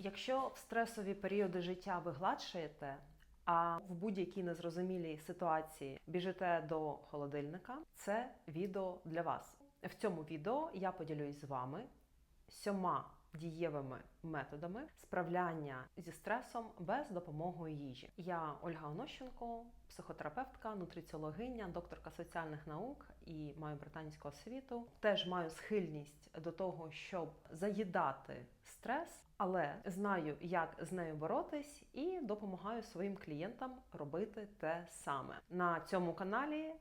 Якщо в стресові періоди життя ви гладшаєте, а в будь-якій незрозумілій ситуації біжите до холодильника, це відео для вас. В цьому відео я поділюсь з вами сьома дієвими методами справляння зі стресом без допомоги їжі. Я Ольга Онощенко, психотерапевтка, нутриціологиня, докторка соціальних наук і маю британську освіту. Теж маю схильність до того, щоб заїдати стрес, але знаю, як з нею боротись, і допомагаю своїм клієнтам робити те саме на цьому каналі.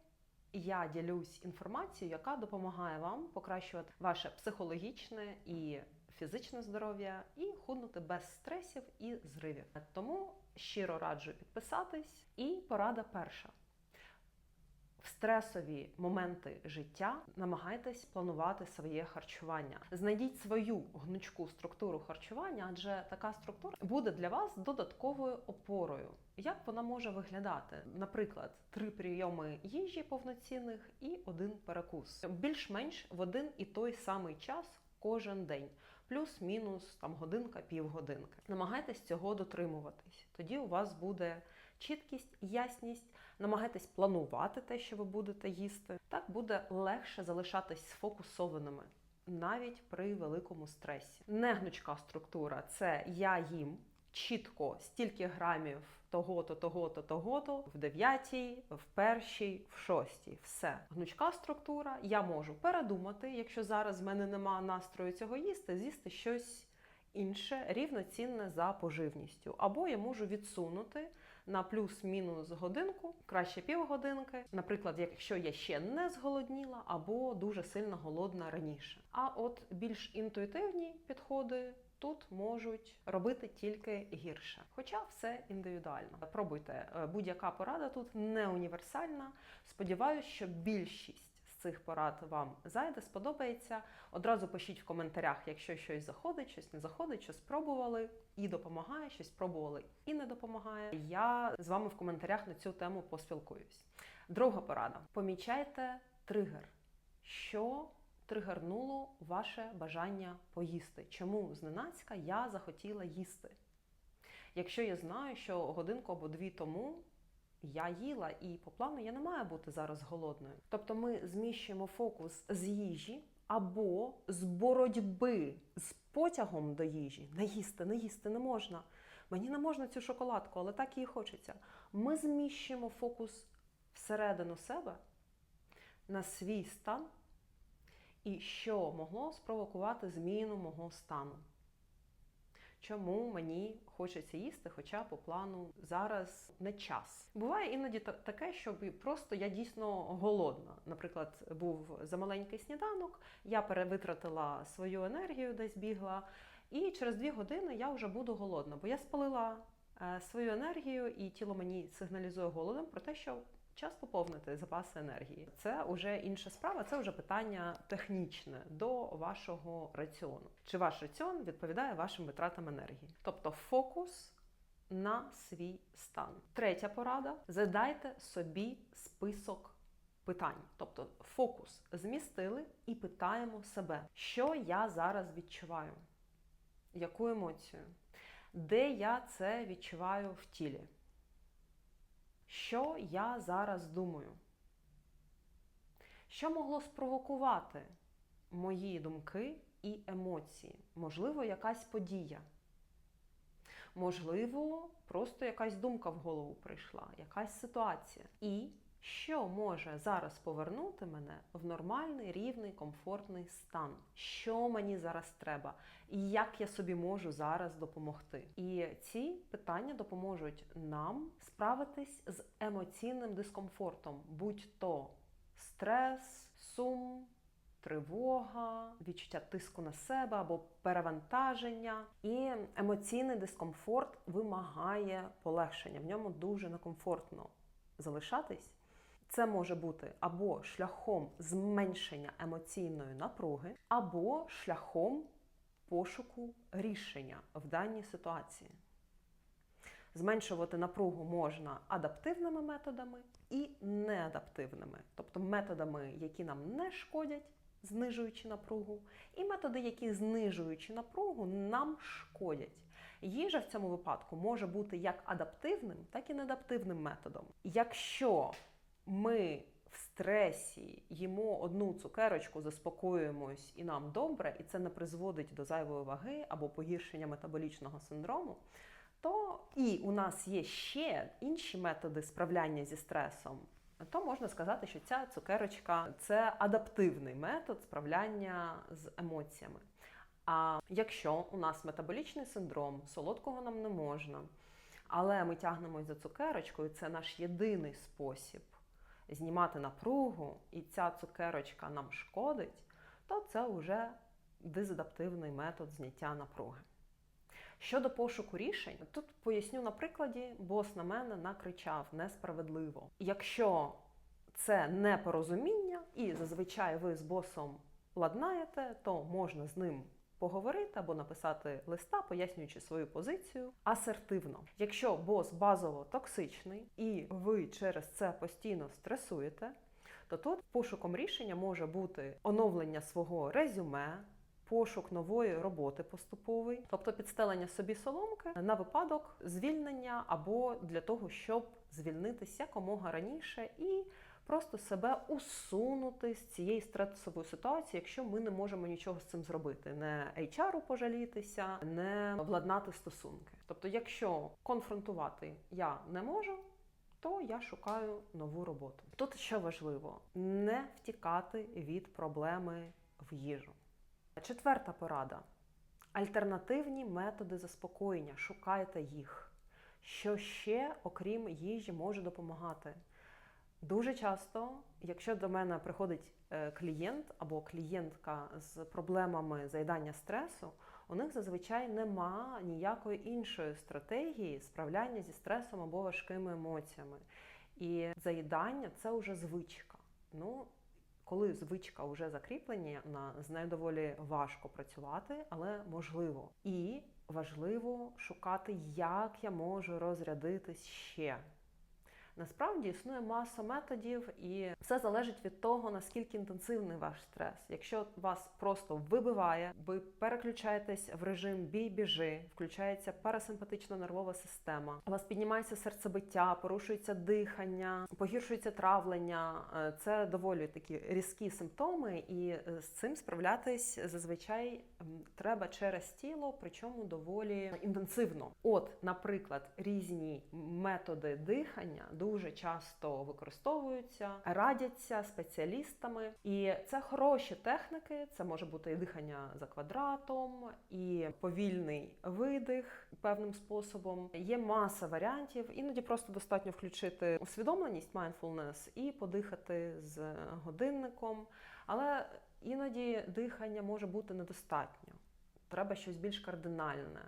Я ділюсь інформацією, яка допомагає вам покращувати ваше психологічне і фізичне здоров'я і худнути без стресів і зривів. Тому щиро раджу підписатись. І порада перша. Стресові моменти життя намагайтесь планувати своє харчування. Знайдіть свою гнучку структуру харчування, адже така структура буде для вас додатковою опорою. Як вона може виглядати? Наприклад, три прийоми їжі повноцінних і один перекус, більш-менш в один і той самий час. Кожен день, плюс-мінус там годинка, півгодинки. Намагайтесь цього дотримуватись. Тоді у вас буде чіткість, ясність. Намагайтесь планувати те, що ви будете їсти. Так буде легше залишатись сфокусованими навіть при великому стресі. Негнучка структура це я їм чітко стільки грамів того-то, того-то, того-то, в дев'ятій, в першій, в шостій. Все. Гнучка структура. Я можу передумати, якщо зараз в мене нема настрою цього їсти, з'їсти щось інше, рівноцінне за поживністю. Або я можу відсунути на плюс-мінус годинку, краще півгодинки. Наприклад, якщо я ще не зголодніла, або дуже сильно голодна раніше. А от більш інтуїтивні підходи. Тут можуть робити тільки гірше, хоча все індивідуально. Пробуйте, Е, будь-яка порада тут не універсальна. Сподіваюсь, що більшість цих порад вам зайде, сподобається. Одразу пишіть в коментарях, якщо щось заходить, щось не заходить, що спробували і допомагає, щось спробували і не допомагає. Я з вами в коментарях на цю тему поспілкуюсь. Друга порада: помічайте тригер. Що тригернуло ваше бажання поїсти. Чому зненацька я захотіла їсти? Якщо я знаю, що годинку або дві тому я їла, і по плану я не маю бути зараз голодною. Тобто ми зміщуємо фокус з їжі або з боротьби з потягом до їжі. Не їсти, не їсти не можна. Мені не можна цю шоколадку, але так їй хочеться. Ми зміщуємо фокус всередину себе на свій стан і що могло спровокувати зміну мого стану. Чому мені хочеться їсти, хоча по плану зараз не час. Буває іноді таке, що просто я дійсно голодна. Наприклад, був замаленький сніданок, я перевитратила свою енергію, десь бігла, і через дві години я вже буду голодна, бо я спалила е, свою енергію, і тіло мені сигналізує голодом про те, що час поповнити запаси енергії. Це вже інша справа, це вже питання технічне до вашого раціону. Чи ваш раціон відповідає вашим витратам енергії? Тобто фокус на свій стан. Третя порада: задайте собі список. Питань, тобто фокус змістили і питаємо себе, що я зараз відчуваю, яку емоцію, де я це відчуваю в тілі. Що я зараз думаю? Що могло спровокувати мої думки і емоції? Можливо, якась подія. Можливо, просто якась думка в голову прийшла, якась ситуація. І що може зараз повернути мене в нормальний, рівний, комфортний стан? Що мені зараз треба? І як я собі можу зараз допомогти? І ці питання допоможуть нам справитись з емоційним дискомфортом, будь-то стрес, сум. Тривога, відчуття тиску на себе або перевантаження, і емоційний дискомфорт вимагає полегшення. В ньому дуже некомфортно залишатись. Це може бути або шляхом зменшення емоційної напруги, або шляхом пошуку рішення в даній ситуації. Зменшувати напругу можна адаптивними методами і неадаптивними, тобто методами, які нам не шкодять, знижуючи напругу, і методи, які знижуючи напругу, нам шкодять. Їжа в цьому випадку може бути як адаптивним, так і неадаптивним методом. Якщо ми в стресі їмо одну цукерочку, заспокоюємось і нам добре, і це не призводить до зайвої ваги або погіршення метаболічного синдрому, то і у нас є ще інші методи справляння зі стресом, то можна сказати, що ця цукерочка це адаптивний метод справляння з емоціями. А якщо у нас метаболічний синдром, солодкого нам не можна, але ми тягнемось за цукерочкою, це наш єдиний спосіб знімати напругу, і ця цукерочка нам шкодить, то це вже дезадаптивний метод зняття напруги. Щодо пошуку рішень, тут поясню на прикладі, бос на мене накричав несправедливо. Якщо це непорозуміння, і зазвичай ви з босом ладнаєте, то можна з ним поговорити або написати листа, пояснюючи свою позицію асертивно. Якщо бос базово токсичний і ви через це постійно стресуєте, то тут пошуком рішення може бути оновлення свого резюме. Пошук нової роботи поступовий, тобто підстелення собі соломки на випадок звільнення або для того, щоб звільнитися якомога раніше і просто себе усунути з цієї стресової ситуації, якщо ми не можемо нічого з цим зробити, не HR пожалітися, не владнати стосунки. Тобто, якщо конфронтувати я не можу. То я шукаю нову роботу. Тут що важливо не втікати від проблеми в їжу. Четверта порада: альтернативні методи заспокоєння. Шукайте їх. Що ще, окрім їжі, може допомагати? Дуже часто, якщо до мене приходить е, клієнт або клієнтка з проблемами заїдання стресу, у них зазвичай нема ніякої іншої стратегії справляння зі стресом або важкими емоціями. І заїдання це вже звичка. Ну, коли звичка вже закріплення, з нею доволі важко працювати, але можливо. І важливо шукати, як я можу розрядитись ще. Насправді існує маса методів, і все залежить від того, наскільки інтенсивний ваш стрес. Якщо вас просто вибиває, ви переключаєтесь в режим бій-біжи, включається парасимпатична нервова система, у вас піднімається серцебиття, порушується дихання, погіршується травлення. Е, це доволі такі різкі симптоми, і е, з цим справлятись зазвичай треба через тіло, причому доволі інтенсивно. От, наприклад, різні методи дихання дуже часто використовуються, радяться спеціалістами, і це хороші техніки. Це може бути і дихання за квадратом, і повільний видих певним способом. Є маса варіантів. Іноді просто достатньо включити усвідомленість mindfulness і подихати з годинником. Але іноді дихання може бути недостатньо. Треба щось більш кардинальне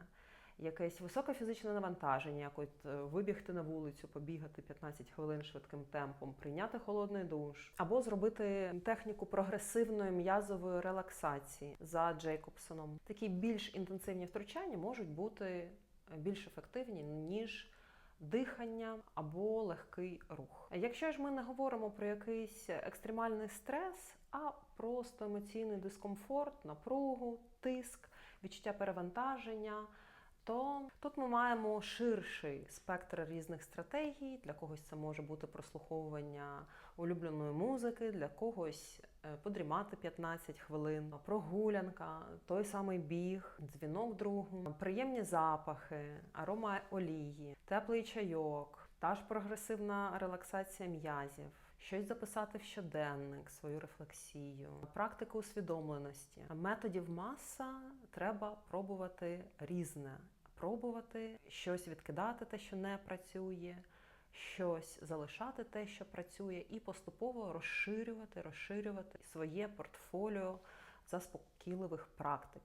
якесь високе фізичне навантаження, як от е, вибігти на вулицю, побігати 15 хвилин швидким темпом, прийняти холодний душ, або зробити техніку прогресивної м'язової релаксації за Джейкобсоном. Такі більш інтенсивні втручання можуть бути е, більш ефективні ніж. Дихання або легкий рух. Якщо ж ми не говоримо про якийсь екстремальний стрес, а просто емоційний дискомфорт, напругу, тиск, відчуття перевантаження, то тут ми маємо ширший спектр різних стратегій. Для когось це може бути прослуховування улюбленої музики, для когось е, подрімати 15 хвилин, прогулянка, той самий біг, дзвінок другу, приємні запахи, арома олії, теплий чайок, та ж прогресивна релаксація м'язів. Щось записати в щоденник, свою рефлексію, практику усвідомленості. Методів маса треба пробувати різне пробувати щось відкидати, те, що не працює, щось залишати те, що працює, і поступово розширювати, розширювати своє портфоліо заспокійливих практик.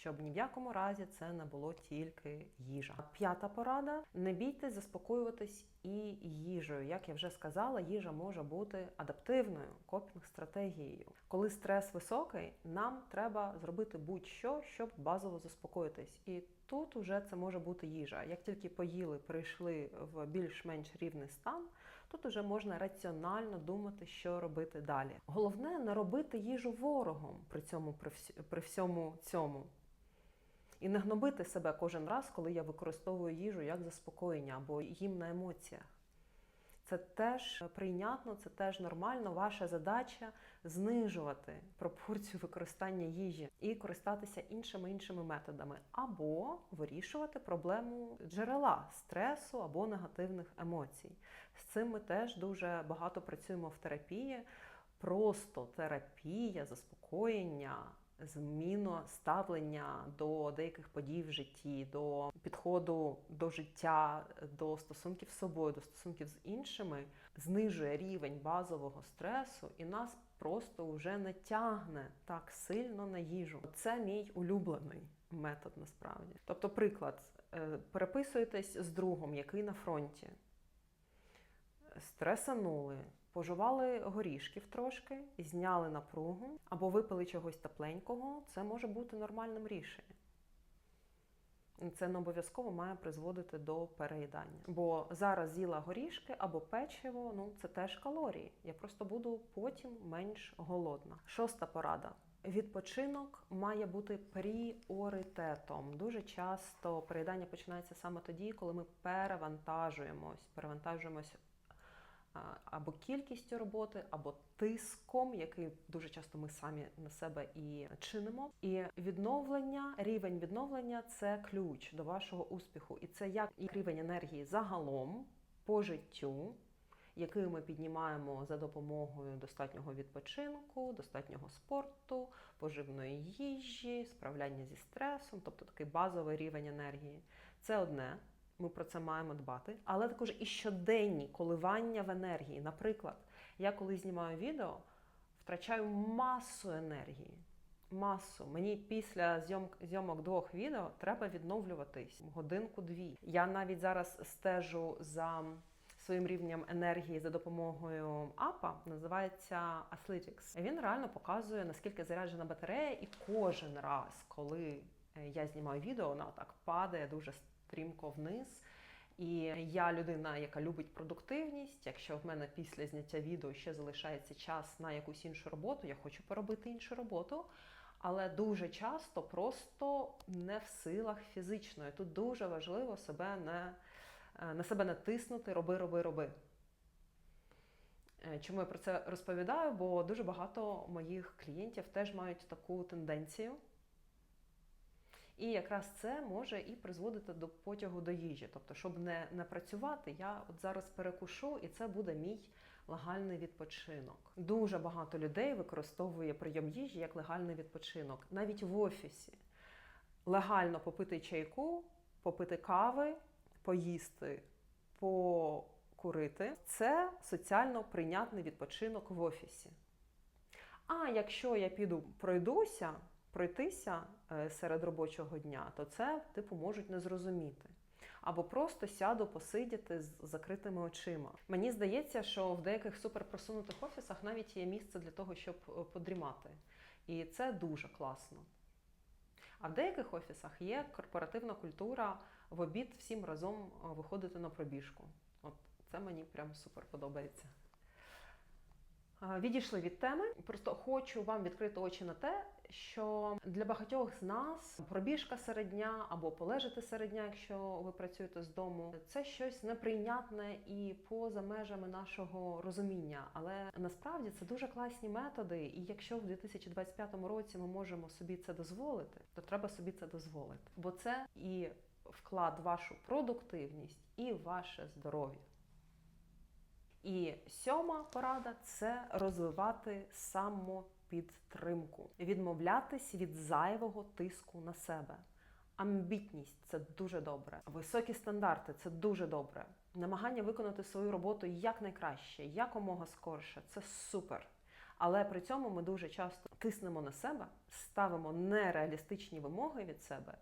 Щоб ні в якому разі це не було тільки їжа. П'ята порада: не бійтесь заспокоюватись і їжею. Як я вже сказала, їжа може бути адаптивною копінг-стратегією. Коли стрес високий, нам треба зробити будь-що, щоб базово заспокоїтись. І Тут уже це може бути їжа. Як тільки поїли, прийшли в більш-менш рівний стан, тут уже можна раціонально думати, що робити далі. Головне не робити їжу ворогом при цьому при всьому цьому. І не гнобити себе кожен раз, коли я використовую їжу як заспокоєння або їм на емоціях. Це теж прийнятно, це теж нормально. Ваша задача знижувати пропорцію використання їжі і користатися іншими іншими методами, або вирішувати проблему джерела стресу або негативних емоцій. З цим ми теж дуже багато працюємо в терапії. Просто терапія, заспокоєння, зміну ставлення до деяких подій в житті, до підходу до життя, до стосунків з собою, до стосунків з іншими, знижує рівень базового стресу і нас просто вже не тягне так сильно на їжу. Це мій улюблений метод насправді. Тобто, приклад, е, переписуєтесь з другом, який на фронті, стресанули. Пожували горішків трошки, зняли напругу або випили чогось тепленького, це може бути нормальним рішенням. Це не обов'язково має призводити до переїдання. Бо зараз з'їла горішки або печиво, ну це теж калорії. Я просто буду потім менш голодна. Шоста порада. Відпочинок має бути пріоритетом. Дуже часто переїдання починається саме тоді, коли ми перевантажуємось, перевантажуємось або кількістю роботи, або тиском, який дуже часто ми самі на себе і чинимо. І відновлення, рівень відновлення це ключ до вашого успіху, і це як і рівень енергії загалом по життю. Який ми піднімаємо за допомогою достатнього відпочинку, достатнього спорту, поживної їжі, справляння зі стресом, тобто такий базовий рівень енергії. Це одне. Ми про це маємо дбати, але також і щоденні коливання в енергії. Наприклад, я коли знімаю відео, втрачаю масу енергії. Масу. Мені після зйом... зйомок двох відео треба відновлюватись годинку-дві. Я навіть зараз стежу за своїм рівнем енергії за допомогою апа, називається Athletics. Він реально показує, наскільки заряджена батарея, і кожен раз, коли е, я знімаю відео, вона так падає дуже стрімко вниз. І я людина, яка любить продуктивність. Якщо в мене після зняття відео ще залишається час на якусь іншу роботу, я хочу поробити іншу роботу. Але дуже часто просто не в силах фізично. І Тут дуже важливо себе не, на себе натиснути, роби, роби, роби. Е, чому я про це розповідаю? Бо дуже багато моїх клієнтів теж мають таку тенденцію. І якраз це може і призводити до потягу до їжі. Тобто, щоб не, не працювати, я от зараз перекушу, і це буде мій легальний відпочинок. Дуже багато людей використовує прийом їжі як легальний відпочинок, навіть в офісі. Легально попити чайку, попити кави, поїсти, покурити це соціально прийнятний відпочинок в офісі. А якщо я піду пройдуся, пройтися е, серед робочого дня, то це типу можуть не зрозуміти. Або просто сяду посидіти з закритими очима. Мені здається, що в деяких суперпросунутих офісах навіть є місце для того, щоб е, подрімати. І це дуже класно. А в деяких офісах є корпоративна культура в обід всім разом е, виходити на пробіжку. От це мені прям супер подобається. Відійшли від теми. Просто хочу вам відкрити очі на те, що для багатьох з нас пробіжка серед дня або полежати серед дня, якщо ви працюєте з дому, це щось неприйнятне і поза межами нашого розуміння. Але насправді це дуже класні методи. І якщо в 2025 році ми можемо собі це дозволити, то треба собі це дозволити, бо це і вклад в вашу продуктивність, і ваше здоров'я. І сьома порада це розвивати самопідтримку, відмовлятись від зайвого тиску на себе. Амбітність це дуже добре. Високі стандарти це дуже добре. Намагання виконати свою роботу якнайкраще, якомога скорше це супер. Але при цьому ми дуже часто тиснемо на себе, ставимо нереалістичні вимоги від себе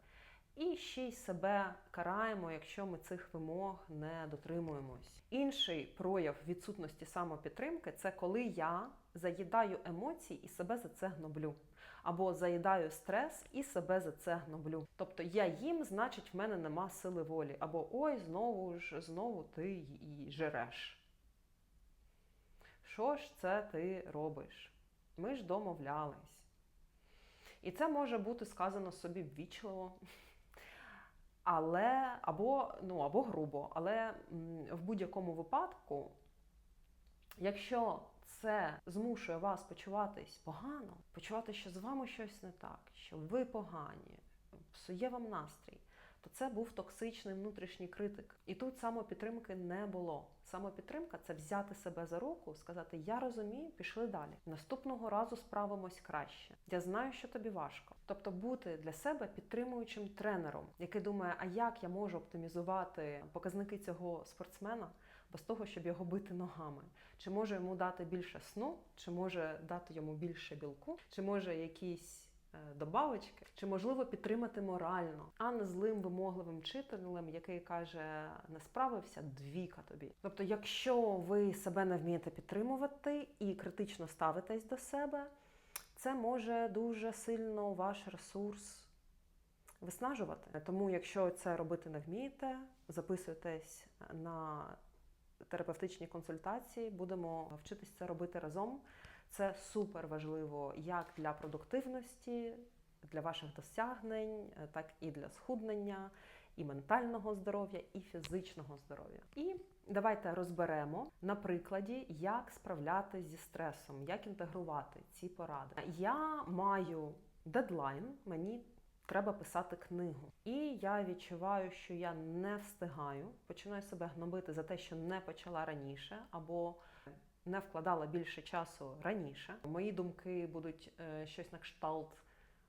і ще й себе караємо, якщо ми цих вимог не дотримуємось. Інший прояв відсутності самопідтримки це коли я заїдаю емоції і себе за це гноблю. Або заїдаю стрес і себе за це гноблю. Тобто я їм, значить, в мене нема сили волі. Або ой, знову ж, знову ти і жереш. Що ж це ти робиш? Ми ж домовлялись. І це може бути сказано собі ввічливо. Але або ну або грубо, але в будь-якому випадку, якщо це змушує вас почуватись погано, почувати, що з вами щось не так, що ви погані, псує вам настрій, то це був токсичний внутрішній критик. І тут самопідтримки не було. Самопідтримка це взяти себе за руку, сказати: Я розумію, пішли далі. Наступного разу справимось краще. Я знаю, що тобі важко. Тобто бути для себе підтримуючим тренером, який думає, а як я можу оптимізувати показники цього спортсмена без того, щоб його бити ногами. Чи може йому дати більше сну, чи може дати йому більше білку, чи може якісь добавочки, чи можливо підтримати морально, а не злим вимогливим вчителем, який каже: не справився, двіка тобі. Тобто, якщо ви себе не вмієте підтримувати і критично ставитесь до себе, це може дуже сильно ваш ресурс виснажувати. Тому, якщо це робити не вмієте, записуйтесь на терапевтичні консультації, будемо вчитись це робити разом. Це супер важливо як для продуктивності, для ваших досягнень, е, так і для схуднення, і ментального здоров'я, і фізичного здоров'я. І давайте розберемо на прикладі, як справлятися зі стресом, як інтегрувати ці поради. Я маю дедлайн, мені треба писати книгу. І я відчуваю, що я не встигаю, починаю себе гнобити за те, що не почала раніше, або не вкладала більше часу раніше. Мої думки будуть е, щось на кшталт.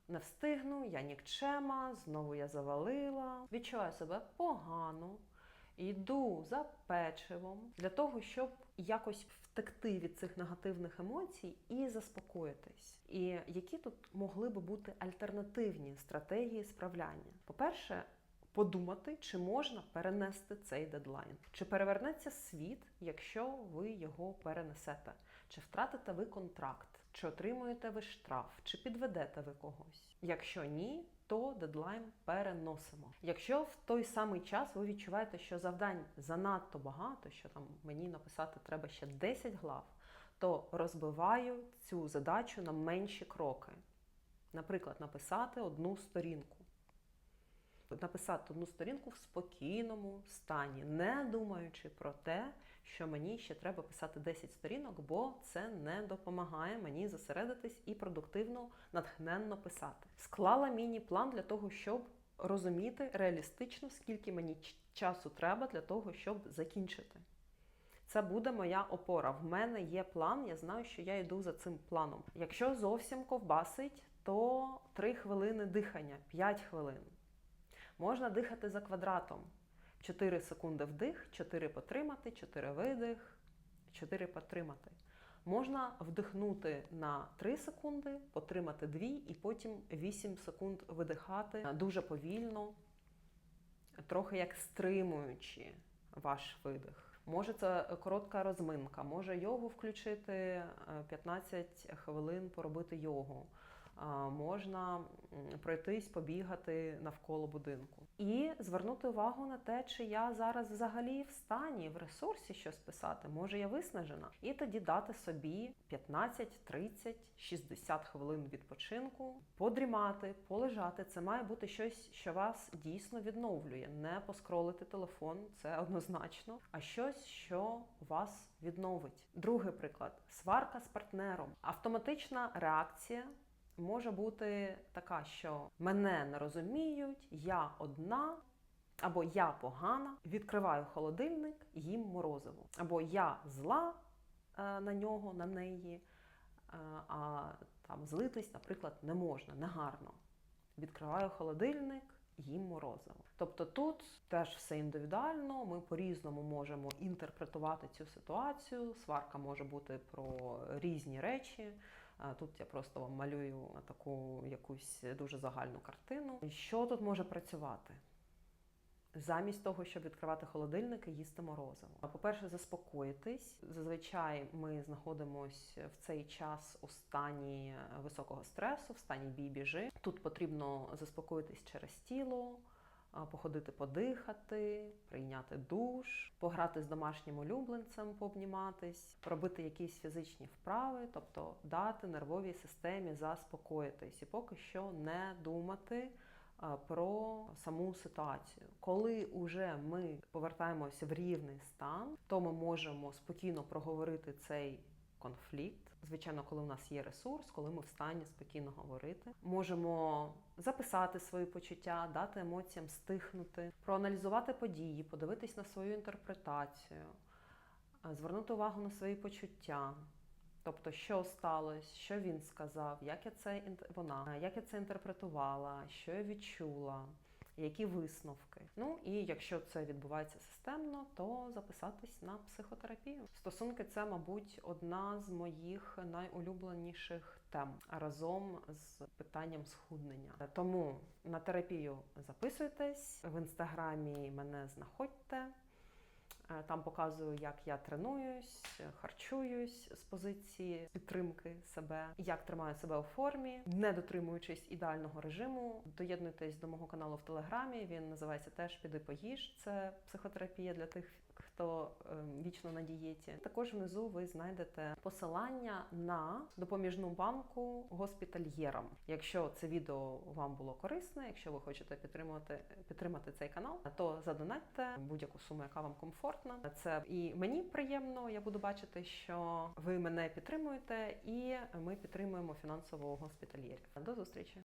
Не встигну, я нікчема, знову я завалила, відчуваю себе погано, йду за печивом для того, щоб якось втекти від цих негативних емоцій і заспокоїтись. І які тут могли би бути альтернативні стратегії справляння? По-перше, подумати, чи можна перенести цей дедлайн, чи перевернеться світ, якщо ви його перенесете, чи втратите ви контракт, чи отримуєте ви штраф, чи підведете ви когось. Якщо ні, то дедлайн переносимо. Якщо в той самий час ви відчуваєте, що завдань занадто багато, що там мені написати треба ще 10 глав, то розбиваю цю задачу на менші кроки. Наприклад, написати одну сторінку. Написати одну сторінку в спокійному стані, не думаючи про те, що мені ще треба писати 10 сторінок, бо це не допомагає мені зосередитись і продуктивно, натхненно писати. Склала міні-план для того, щоб розуміти реалістично, скільки мені часу треба для того, щоб закінчити. Це буде моя опора. В мене є план, я знаю, що я йду за цим планом. Якщо зовсім ковбасить, то 3 хвилини дихання, 5 хвилин. Можна дихати за квадратом. 4 секунди вдих, 4 потримати, 4 видих, 4 потримати. Можна вдихнути на 3 секунди, потримати 2 і потім 8 секунд видихати дуже повільно, трохи як стримуючи ваш видих. Може, це коротка розминка, може йогу включити е, 15 хвилин поробити йогу. Можна пройтись, побігати навколо будинку і звернути увагу на те, чи я зараз взагалі в стані, в ресурсі щось писати. Може, я виснажена, і тоді дати собі 15, 30, 60 хвилин відпочинку, подрімати, полежати. Це має бути щось, що вас дійсно відновлює. Не поскролити телефон, це однозначно, а щось, що вас відновить. Другий приклад: сварка з партнером, автоматична реакція може бути така, що мене не розуміють, я одна. Або я погана, відкриваю холодильник, їм морозиво. Або я зла е, на нього, на неї, е, а там злитись, наприклад, не можна, негарно. Відкриваю холодильник, їм морозиво. Тобто тут теж все індивідуально, ми по-різному можемо інтерпретувати цю ситуацію. Сварка може бути про різні речі. Тут я просто вам малюю таку якусь дуже загальну картину. Що тут може працювати? Замість того, щоб відкривати холодильник і їсти морозиво. По-перше, заспокоїтись. Зазвичай ми знаходимося в цей час у стані високого стресу, в стані бій-біжи. Тут потрібно заспокоїтись через тіло, походити подихати, прийняти душ, пограти з домашнім улюбленцем, пообніматись, робити якісь фізичні вправи, тобто дати нервовій системі заспокоїтись і поки що не думати про саму ситуацію. Коли уже ми повертаємося в рівний стан, то ми можемо спокійно проговорити цей конфлікт. Звичайно, коли у нас є ресурс, коли ми в стані спокійно говорити, можемо записати свої почуття, дати емоціям стихнути, проаналізувати події, подивитись на свою інтерпретацію, е, звернути увагу на свої почуття. Тобто, що сталося, що він сказав, як я це вона, як я це інтерпретувала, що я відчула, які висновки. Ну і якщо це відбувається системно, то записатись на психотерапію. Стосунки це, мабуть, одна з моїх найулюбленіших тем разом з питанням схуднення. Тому на терапію записуйтесь в інстаграмі. Мене знаходьте. Е, Там показую, як я тренуюсь, харчуюсь з позиції підтримки себе, як тримаю себе у формі, не дотримуючись ідеального режиму. Доєднуйтесь до мого каналу в Телеграмі. Він називається теж Піди поїж. Це психотерапія для тих, хто ем, вічно на дієті. Також внизу ви знайдете посилання на допоміжну банку госпітальєрам. Якщо це відео вам було корисне, якщо ви хочете підтримувати підтримати цей канал, то задонатьте будь-яку суму, яка вам комфортна. Це і мені приємно. Я буду бачити, що ви мене підтримуєте, і ми підтримуємо фінансово госпітальєрів. До зустрічі!